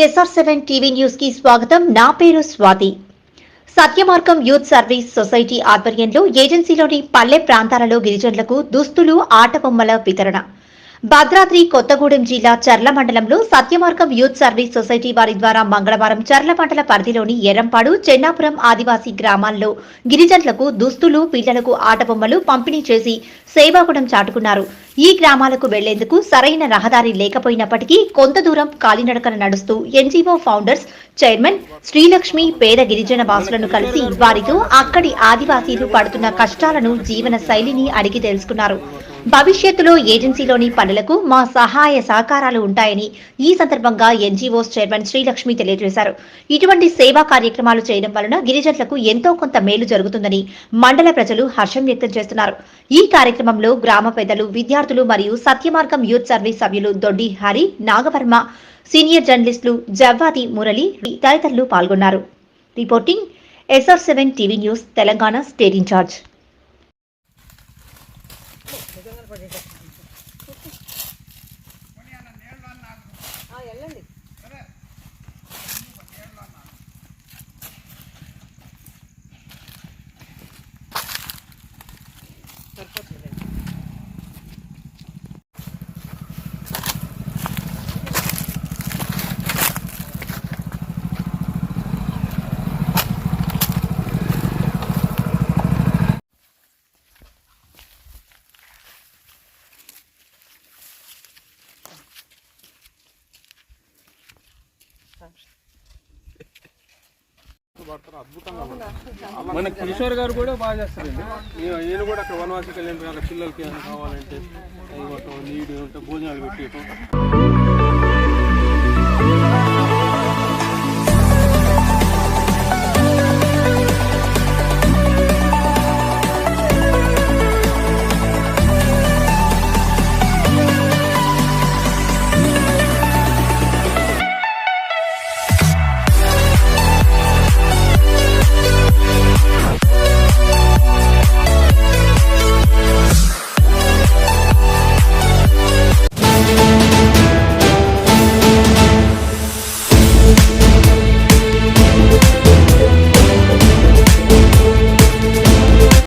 SR seven TV న్యూస్కి స్వాగతం. నా పేరు Swathi. Satyamargam youth service society ఆధ్వర్యంలో ఏజెన్సీలోని పల్లె ప్రాంతాలలో గిరిజనులకు దుస్తులు ఆట బొమ్మల వితరణ. భద్రాద్రి కొత్తగూడెం జిల్లా చర్ల మండలంలో సత్యమార్గం యూత్ సర్వీస్ సొసైటీ వారి ద్వారా మంగళవారం చర్ల మండల పరిధిలోని ఎర్రంపాడు చెన్నాపురం ఆదివాసీ గ్రామాల్లో గిరిజనులకు దుస్తులు పిల్లలకు ఆటబొమ్మలు పంపిణీ చేసి సేవాగుణం చాటుకున్నారు. ఈ గ్రామాలకు వెళ్ళేందుకు సరైన రహదారి లేకపోయినప్పటికీ కొంత దూరం కాలినడకన నడుస్తూ ఎన్జీఓ ఫౌండర్స్ చైర్మన్ శ్రీలక్ష్మి పేద గిరిజన వాసులను కలిసి వారితో అక్కడి ఆదివాసీలు పడుతున్న కష్టాలను జీవన శైలిని అడిగి తెలుసుకున్నారు. భవిష్యత్తులో ఏజెన్సీలోని పనులకు మా సహాయ సహకారాలు ఉంటాయని ఈ సందర్భంగా ఎన్జీఓస్ చైర్మన్ శ్రీలక్ష్మి తెలియజేశారు. ఇటువంటి సేవా కార్యక్రమాలు చేయడం వలన గిరిజనులకు ఎంతో కొంత మేలు జరుగుతుందని మండల ప్రజలు హర్షం వ్యక్తం చేస్తున్నారు. ఈ కార్యక్రమంలో గ్రామ పెద్దలు విద్యార్థులు మరియు సత్యమార్గం యూత్ సర్వీస్ సభ్యులు దొడ్డి హరి నాగవర్మ సీనియర్ జర్నలిస్టులు జవ్వాది మురళి తదితరులు పాల్గొన్నారు. Reporting SR seven TV news Telangana state incharge. నిజంగా పడేటప్పుడు మన కిషోర్ గారు కూడా బాగా చేస్తారండి. నేను ఈయన కూడా అక్కడ వనవాసికి వెళ్ళిన అక్కడ పిల్లలకి ఏమైనా కావాలంటే ఇవ్వటం నీడు భోజనాలు పెట్టేయటం.